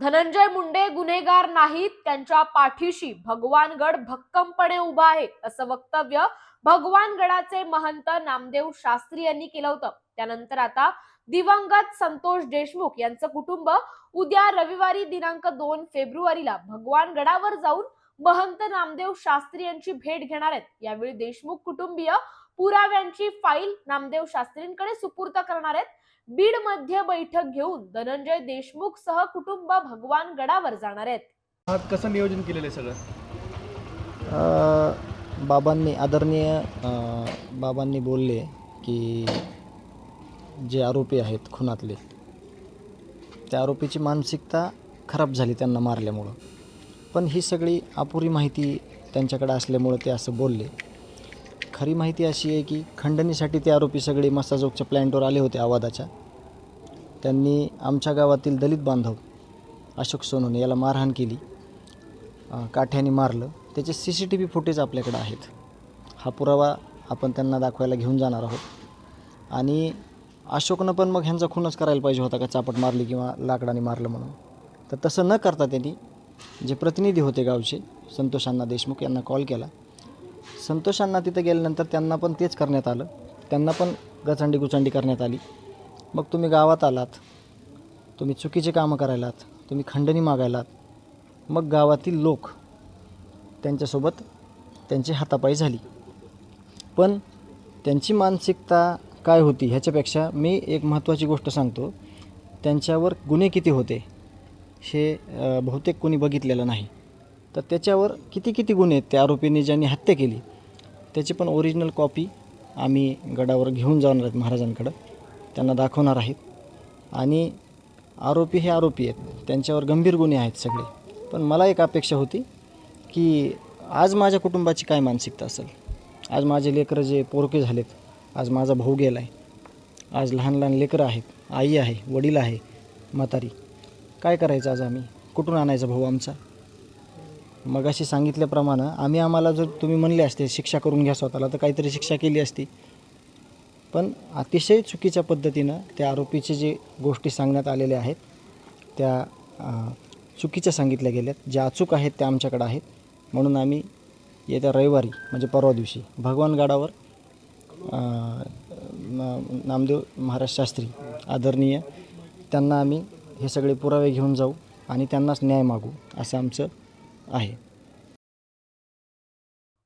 धनंजय मुंडे गुन्हेगार नाहीत त्यांच्या पाठीशी भगवानगड भक्कमपणे उभा आहे असं वक्तव्य भगवानगडाचे महंत नामदेव शास्त्री यांनी केलं होतं. त्यानंतर आता दिवंगत संतोष देशमुख यांचं कुटुंब उद्या रविवारी दिनांक दोन फेब्रुवारीला भगवानगडावर जाऊन महंत नामदेव शास्त्री यांची भेट घेणार आहेत. यावेळी देशमुख कुटुंबीय पुराव्यांची फाईल नामदेव शास्त्रींकडे सुपूर्द करणार आहेत. बीडमध्ये बैठक घेऊन धनंजय देशमुख सह कुटुंब भगवान गडावर जाणार आहेत. कसं नियोजन केलेलं आहे सगळं? अ, बाबांनी आदरणीय अ, बाबांनी बोलले की जे आरोपी आहेत खुनातले त्या आरोपीची मानसिकता खराब झाली त्यांना मारल्यामुळं. पण ही सगळी अपुरी माहिती त्यांच्याकडे असल्यामुळं ते असं बोलले. खरी माहिती अशी आहे की खंडणीसाठी ते आरोपी सगळे मस्ताजोगच्या प्लॅन्टवर आले होते आवाजाच्या त्यांनी आमच्या गावातील दलित बांधव अशोक सोनवणे याला मारहाण केली. काठ्याने मारलं. त्याचे C C T V footage आपल्याकडे आहेत. हा पुरावा आपण त्यांना दाखवायला घेऊन जाणार आहोत. आणि अशोकनं पण मग ह्यांचा खूनच करायला पाहिजे होता का? चापट मारली किंवा लाकडाने मारलं म्हणून. तर तसं न करता त्यांनी जे प्रतिनिधी होते गावचे संतोषांना देशमुख यांना कॉल केला. संतोषांना तिथं गेल्यानंतर त्यांना पण तेच करण्यात आलं. त्यांना पण गचांडी गुचांडी करण्यात आली. मग तुम्ही गावात आलात. तुम्ही चुकीचे कामं करायलात. तुम्ही खंडणी मागायलात. मग गावातील लोक त्यांच्यासोबत त्यांची हातापाई झाली. पण त्यांची मानसिकता काय होती ह्याच्यापेक्षा मी एक महत्त्वाची गोष्ट सांगतो. त्यांच्यावर गुन्हे किती होते हे बहुतेक कोणी बघितलेलं नाही. तर त्याच्यावर किती किती गुन्हे आहेत त्या आरोपीने ज्यांनी हत्या केली त्याची पण ओरिजिनल कॉपी आम्ही गडावर घेऊन जाणार आहेत महाराजांकडं. त्यांना दाखवणार आहेत. आणि आरोपी हे आरोपी आहेत. त्यांच्यावर गंभीर गुन्हे आहेत सगळे. पण मला एक अपेक्षा होती की आज माझ्या कुटुंबाची काय मानसिकता असेल? आज माझे लेकरं जे पोरके झालेत आज माझा भाऊ गेला आहे आज लहान लहान लेकरं आहेत आई आहे वडील आहे म्हातारी. काय करायचं आज आम्ही? कुठून आणायचा भाऊ आमचा? मग अशी सांगितल्याप्रमाणे आम्ही आम्हाला जर तुम्ही म्हणले असते शिक्षा करून घ्या स्वतःला तर काहीतरी शिक्षा केली असती. पण अतिशय चुकीच्या पद्धतीनं त्या आरोपीचे जे गोष्टी सांगण्यात आलेल्या आहेत त्या चुकीच्या सांगितल्या गेल्यात. ज्या अचूक आहेत त्या आमच्याकडं आहेत. म्हणून आम्ही येत्या रविवारी म्हणजे परवा दिवशी भगवानगडावर नामदेव महाराज शास्त्री आदरणीय त्यांना आम्ही हे सगळे पुरावे घेऊन जाऊ आणि त्यांनाच न्याय मागू असं आमचं आहे.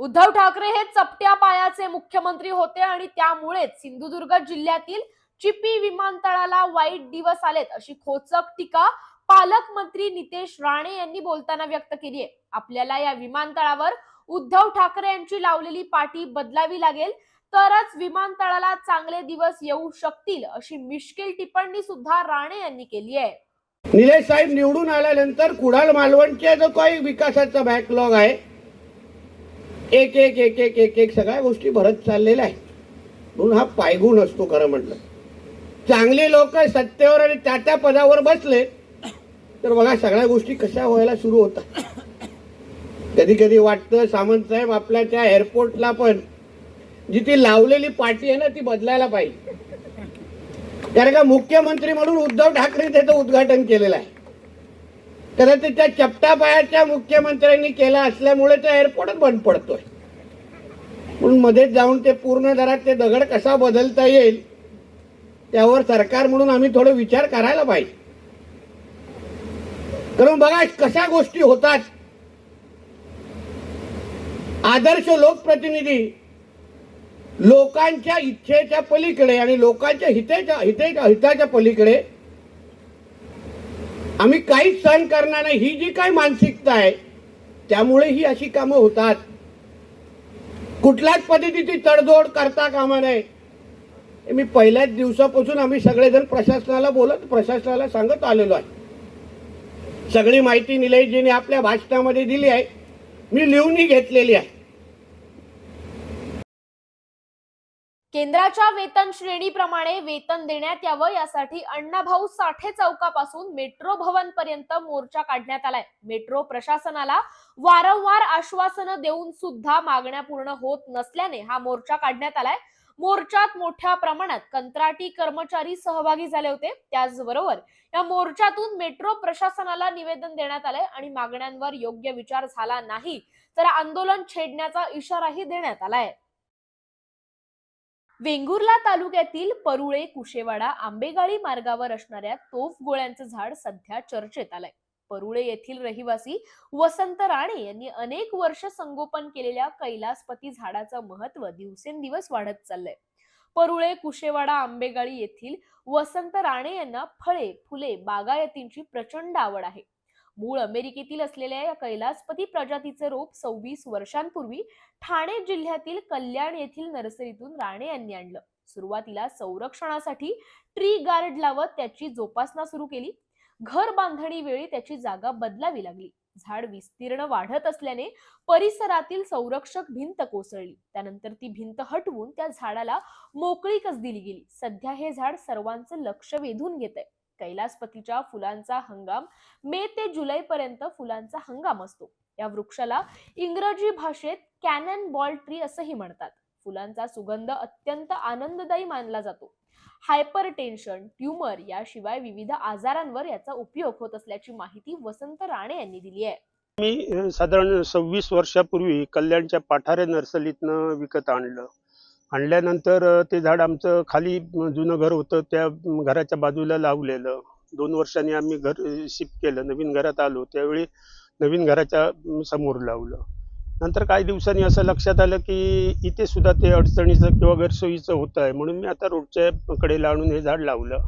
उद्धव ठाकरे हे चपट्या पायाचे मुख्यमंत्री होते आणि त्यामुळेच सिंधुदुर्ग जिल्ह्यातील चिपी विमानतळाला वाईट दिवस आलेत अशी खोचक टीका पालकमंत्री नितेश राणे यांनी बोलताना व्यक्त केली आहे आपल्याला या विमानतळावर उद्धव ठाकरे यांची लावलेली पाठी बदलावी लागेल तरच विमानतळाला चांगले दिवस येऊ शकतील अशी मिश्किल टिप्पणी सुद्धा राणे यांनी केली आहे निलेश साहेब निवडून आल्यानंतर कुडाळ मालवणच्या जो काही विकासाचा बॅकलॉग आहे एक एक एक एक एक एक सगळ्या गोष्टी भरत चाललेल्या आहे म्हणून हा पायगुण असतो खरं म्हटलं. चांगले लोक सत्तेवर आणि त्या त्या पदावर बसले तर बघा सगळ्या गोष्टी कशा व्हायला सुरू होतात. कधी कधी वाटतं सामंत साहेब आपल्या त्या एअरपोर्टला पण जी ती लावलेली पाठी आहे ना ती बदलायला पाहिजे. कारण का मुख्यमंत्री म्हणून उद्धव ठाकरे त्याचं उद्घाटन केलेलं आहे. कदाचित त्या चपटापायाच्या मुख्यमंत्र्यांनी केला असल्यामुळे तो एअरपोर्टच बंद पडतोय. म्हणून मध्येच जाऊन ते पूर्ण दरात ते दगड कसा बदलता येईल त्यावर सरकार म्हणून आम्ही थोडं विचार करायला पाहिजे. कारण बघा कशा गोष्टी होतात. आदर्श लोकप्रतिनिधी लोकांच्या इच्छेच्या पलीकडे आणि लोकांच्या हितेच्या हितेच्या हिताच्या पलीकडे आम्ही काहीच सहन करणार नाही. ही जी काही मानसिकता आहे त्यामुळे ही अशी कामं होतात. कुठल्याच पद्धतीची तडजोड करता कामा नये. मी पहिल्याच दिवसापासून आम्ही सगळेजण प्रशासनाला बोलत प्रशासनाला सांगत आलेलो आहे. सगळी माहिती निलयजीने आपल्या भाषणामध्ये दिली आहे. मी लिहूनही घेतलेली आहे. केंद्राच्या वेतन श्रेणीप्रमाणे वेतन देण्यात यावं यासाठी अण्णाभाऊ साठे चौकापासून मेट्रो भवन पर्यंत मोर्चा काढण्यात आलाय. मेट्रो प्रशासनाला वारंवार आश्वासनं देऊन सुद्धा मागण्या पूर्ण होत नसल्याने हा मोर्चा काढण्यात आलाय. मोर्चात मोठ्या प्रमाणात कंत्राटी कर्मचारी सहभागी झाले होते. त्याचबरोबर या मोर्चातून मेट्रो प्रशासनाला निवेदन देण्यात आलंय आणि मागण्यांवर योग्य विचार झाला नाही तर आंदोलन छेडण्याचा इशाराही देण्यात आलाय. वेंगुर्ला तालुक्यातील परुळे कुशेवाडा आंबेगाळी मार्गावर असणाऱ्या तोफ गोळ्यांचं झाड सध्या चर्चेत आलंय. परुळे येथील रहिवासी वसंत राणे यांनी अनेक वर्ष संगोपन केलेल्या कैलासपती झाडाचं महत्त्व दिवसेंदिवस वाढत चाललंय. परुळे कुशेवाडा आंबेगाळी येथील वसंत राणे यांना फळे फुले बागायतींची प्रचंड आवड आहे. मूळ अमेरिकेतील असलेल्या या कैलासपती प्रजातीचे रोप सव्वीस वर्षांपूर्वी ठाणे जिल्ह्यातील कल्याण येथील नर्सरीतून राणे यांनी आणलं. सुरुवातीला संरक्षणासाठी ट्री गार्ड लावत त्याची जोपासना सुरू केली. घर बांधणी वेळी त्याची जागा बदलावी लागली. झाड विस्तीर्ण वाढत असल्याने परिसरातील संरक्षक भिंत कोसळली. त्यानंतर ती भिंत हटवून त्या झाडाला मोकळीकच दिली गेली. सध्या हे झाड सर्वांचं लक्ष वेधून घेत आहे कैलासपतीच्या फुलांचा हंगाम मे ते जुलै पर्यंत फुलांचा हंगाम असतो. या वृक्षाला इंग्रजी भाषेत कॅनन बॉल ट्री असंही म्हणतात. फुलांचा सुगंध अत्यंत आनंददायी मानला जातो. हायपर टेन्शन ट्यूमर याशिवाय विविध आजारांवर याचा उपयोग होत असल्याची माहिती वसंत राणे यांनी दिली आहे. मी साधारण सव्वीस वर्षापूर्वी कल्याणच्या पाठारे नर्सरीतनं विकत आणलं. आणल्यानंतर ते झाड आमचं खाली जुनं घर होतं त्या घराच्या बाजूला लावलेलं. दोन वर्षांनी आम्ही घर शिफ्ट केलं. नवीन घरात आलो. त्यावेळी नवीन घराच्या समोर लावलं. नंतर काही दिवसांनी असं लक्षात आलं की इथे सुद्धा ते अडचणीचं किंवा गैरसोयीचं होत आहे म्हणून मी आता रोडच्या कडेला आणून हे झाड लावलं.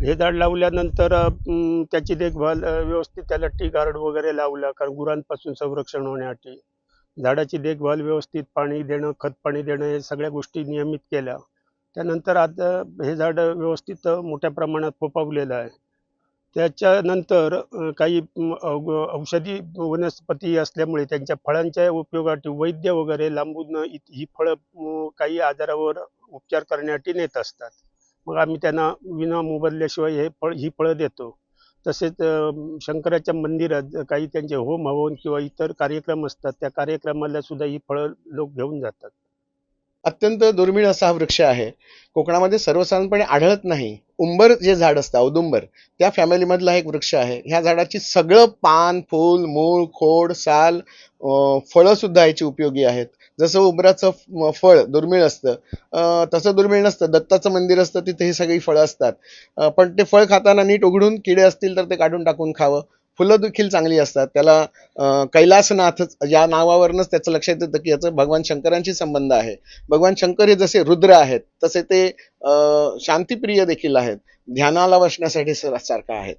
हे झाड लावल्यानंतर त्याची देखभाल व्यवस्थित त्याला टी गार्ड वगैरे लावला. कारण गुरांपासून संरक्षण होण्यासाठी. झाडाची देखभाल व्यवस्थित पाणी देणं खत पाणी देणं हे सगळ्या गोष्टी नियमित केल्या. त्यानंतर आता हे झाड व्यवस्थित मोठ्या प्रमाणात फोपावलेलं आहे. त्याच्यानंतर काही औषधी वनस्पती असल्यामुळे त्यांच्या फळांच्या उपयोगासाठी वैद्य वगैरे लांबून ही फळं काही आजारावर उपचार करण्यासाठी नेत असतात. मग आम्ही त्यांना विना मोबदल्याशिवाय हे फळ ही फळं देतो. तसेच शंकराच्या मंदिरात काही त्यांचे होम हवन किंवा इतर कार्यक्रम असतात त्या कार्यक्रमाला सुद्धा ही फळं लोक घेऊन जातात. अत्यंत दुर्मिळ असा हा वृक्ष आहे. कोकणामध्ये सर्वसाधारणपणे आढळत नाही. उंबर जे झाड असतं औदुंबर त्या फॅमिलीमधला एक वृक्ष आहे. ह्या झाडाची सगळं पान फूल मूळ खोड साल फळं सुद्धा याची उपयोगी आहेत. जसं उबराचं फ- फळ दुर्मिळ असतं तसं दुर्मिळ नसतं. दत्ताचं मंदिर असतं तिथे ही सगळी फळं असतात. पण ते फळ खाताना नीट उघडून किडे असतील तर ते काढून टाकून खावं. फुलं देखील चांगली असतात. त्याला कैलासनाथ या नावावरूनच त्याचं लक्षात येतं की याचं भगवान शंकरांशी संबंध आहे. भगवान शंकर हे जसे रुद्र आहेत तसे ते शांतिप्रिय देखील आहेत. ध्यानाला बसण्यासाठी सारखं आहेत.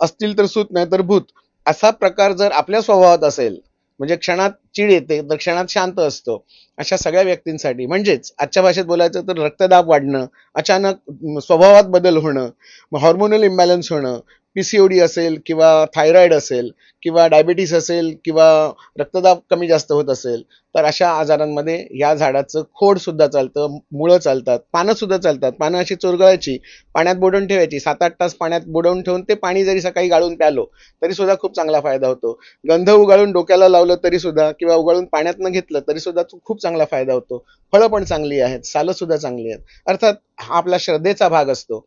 असतील तर सूत नाही तर भूत. असा प्रकार जर आपल्या स्वभावात असेल म्हणजे क्षणात चिड येते तर क्षणात शांत असतो. अशा सगळ्या व्यक्तींसाठी. म्हणजेच आजच्या भाषेत बोलायचं तर रक्तदाब वाढणं अचानक स्वभावात बदल होणं हॉर्मोनल इम्बॅलन्स होणं पीसीओडी असेल किंवा थायरॉइड असेल किंवा डायबिटीस असेल किंवा रक्तदाब कमी जास्त होत असेल तर अशा आजारांमध्ये या झाडाचं खोड सुद्धा चालतं मुळं चालतात पानं सुद्धा चालतात. पानं अशी चोरगळायची पाण्यात बुडवून ठेवायची. सात आठ तास पाण्यात बुडवून ठेवून ते पाणी जरी सकाळी गाळून प्यालो तरी सुद्धा खूप चांगला फायदा होतो. गंध उगाळून डोक्याला लावलं तरी सुद्धा किंवा उगाळून पाण्यातनं घेतलं तरी सुद्धा खूप चांगला फायदा होतो. फळं पण चांगली आहेत सालं सुद्धा चांगली आहेत. अर्थात हा आपला श्रद्धेचा भाग असतो.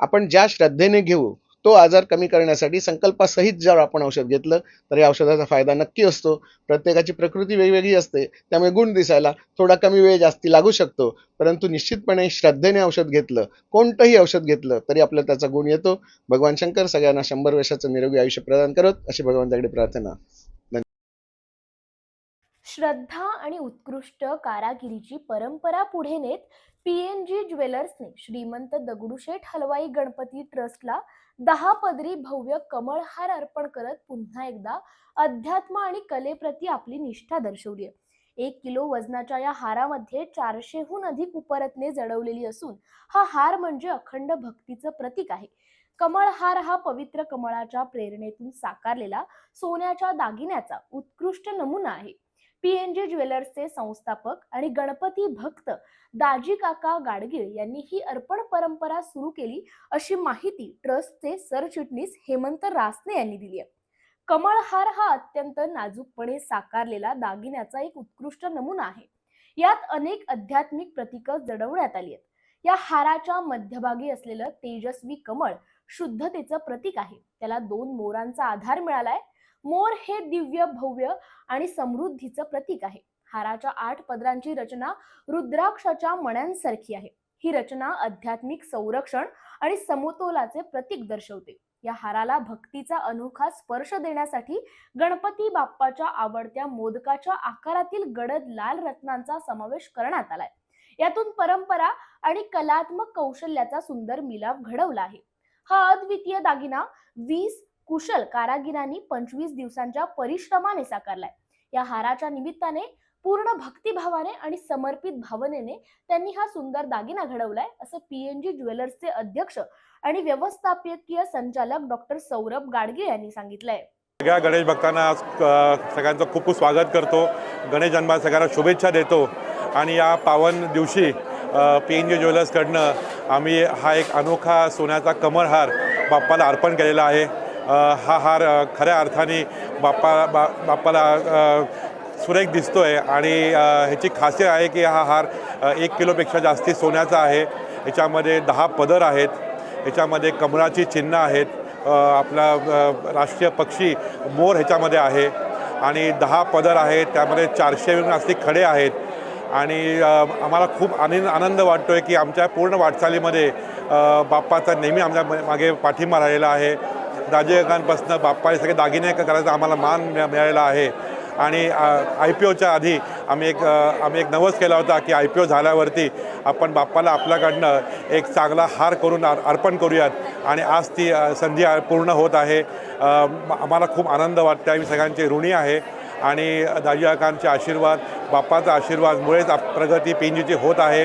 आपण ज्या श्रद्धेने घेऊ तो आजार कमी करण्यासाठी संकल्पासहित जर आपण औषध घेतलं तर या औषधाचा फायदा नक्की असतो. प्रत्येकाची प्रकृती वेगवेगळी असते त्यामुळे गुण दिसायला थोडा कमी वेळ जास्ती लागू शकतो. परंतु निश्चितपणे श्रद्धेने औषध घेतलं कोणतंही औषध घेतलं तरी आपल्याला त्याचा गुण येतो. भगवान शंकर सगळ्यांना शंभर वर्षाचं निरोगी आयुष्य प्रदान करत अशी भगवंताकडे प्रार्थना. श्रद्धा आणि उत्कृष्ट कारागिरीची परंपरा पुढे नेत पी एन जी ज्वेलर्सने श्रीमंत दगडूशेठ हलवाई गणपती ट्रस्टला दहा पदरी भव्य कमळहार अर्पण करत पुन्हा एकदा अध्यात्म आणि कलेप्रती आपली निष्ठा दर्शवली आहे. एक किलो वजनाच्या या हारामध्ये चारशेहून अधिक उपरत्ने जडवलेली असून हा हार म्हणजे अखंड भक्तीचं प्रतीक आहे. कमळहार हा पवित्र कमळाच्या प्रेरणेतून साकारलेला सोन्याच्या दागिन्याचा उत्कृष्ट नमुना आहे. पीएनजे ज्वेलर्सचे संस्थापक आणि गणपती भक्त दाजी काका गाडगीळ यांनी ही अर्पण परंपरा सुरू केली अशी माहिती ट्रस्टचे सरचिटणीस हेमंत रासने यांनी दिली आहे. कमळहार हा अत्यंत नाजूकपणे साकारलेला दागिन्याचा एक उत्कृष्ट नमुना आहे. यात अनेक आध्यात्मिक प्रतीकं जडवण्यात आली आहेत. या हाराच्या मध्यभागी असलेलं तेजस्वी कमळ शुद्धतेचं प्रतीक आहे. त्याला दोन मोरांचा आधार मिळालाय मोर हे दिव्य भव्य आणि समृद्धीचं प्रतीक आहे. हाराच्या आठ पदरांची रचना रुद्राक्षाच्या मण्यांसारखी आहे. ही रचना आध्यात्मिक संरक्षण आणि समतोलाचे प्रतीक दर्शवते. या हाराला भक्तीचा अनोखा स्पर्श देण्यासाठी गणपती बाप्पाच्या आवडत्या मोदकाच्या आकारातील गडद लाल रत्नांचा समावेश करण्यात आलाय. यातून परंपरा आणि कलात्मक कौशल्याचा सुंदर मिलाप घडवला आहे. हा अद्वितीय दागिना वीस कुशल कारागिरांनी पंचवीस दिवसांच्या परिश्रमाने साकारलाय. या हाराच्या निमित्ताने पूर्ण भक्तिभावाने आणि समर्पित भावनेने त्यांनी हा सुंदर दागिना घडवलाय असं पीएनजी ज्वेलर्सचे अध्यक्ष आणि व्यवस्थापकीय संचालक डॉक्टर सौरभ गाडगे यांनी सांगितलंय. सगळ्या गणेश भक्तांना आज, सगळ्यांचं खूप खूप स्वागत करतो. गणेश जन्मा सगळ्यांना शुभेच्छा देतो. आणि या पावन दिवशी पी एन जी ज्वेलर्सकडनं आम्ही हा एक अनोखा सोन्याचा कमरहार बाप्पाला अर्पण केलेला आहे. हा हार खऱ्या अर्थाने बाप्पा बा बाप्पाला सुरेख दिसतो आहे आणि ह्याची खासियत आहे की हा हार एक किलोपेक्षा जास्ती सोन्याचा आहे. याच्यामध्ये दहा पदर आहेत. याच्यामध्ये कमळाची चिन्ह आहेत. आपला राष्ट्रीय पक्षी मोर ह्याच्यामध्ये आहे. आणि दहा पदर आहेत. त्यामध्ये चारशे जास्ती खडे आहेत. आणि आम्हाला खूप आनंद आनंद वाटतो आहे की आमच्या पूर्ण वाटचालीमध्ये बाप्पाचा नेहमी आमच्या म- मागे पाठिंबा राहिलेला आहे. दाजेकांपासून बाप्पाने सगळे दागिने करायचा आम्हाला मान मिळालेला आहे. आणि आय पी ओच्या आधी आम्ही एक आम्ही एक नवस केला होता की आय पी ओ झाल्यावरती आपण बाप्पाला आपल्याकडनं एक चांगला हार करून अर- अर्पण करूयात. आणि आज ती संधी पूर्ण होत आहे. आम्हाला खूप आनंद वाटतो आहे मी सगळ्यांचे ऋणी आहे. आणि दाजीकांचे आशीर्वाद बाप्पाचा आशीर्वादमुळेच आप प्रगती पेंजीची होत आहे.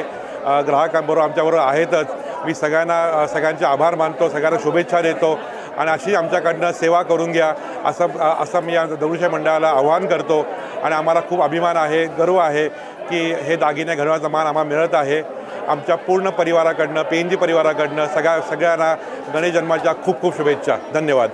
ग्राहकांबरोबर आमच्याबरोबर आहेतच. मी सगळ्यांना सगळ्यांचे आभार मानतो. सगळ्यांना शुभेच्छा देतो. आणि अशी आमच्याकडनं सेवा करून घ्या. असं असं मी या दगडूशेठ मंडळाला आव्हान करतो. आणि आम्हाला खूप अभिमान आहे गर्व आहे की हे दागिने घडवण्याचा मान आम्हाला मिळत आहे. आमच्या पूर्ण परिवाराकडनं पेंजी परिवाराकडनं सगळ्या सगळ्यांना गणेश जन्माच्या खूप खूप शुभेच्छा. धन्यवाद.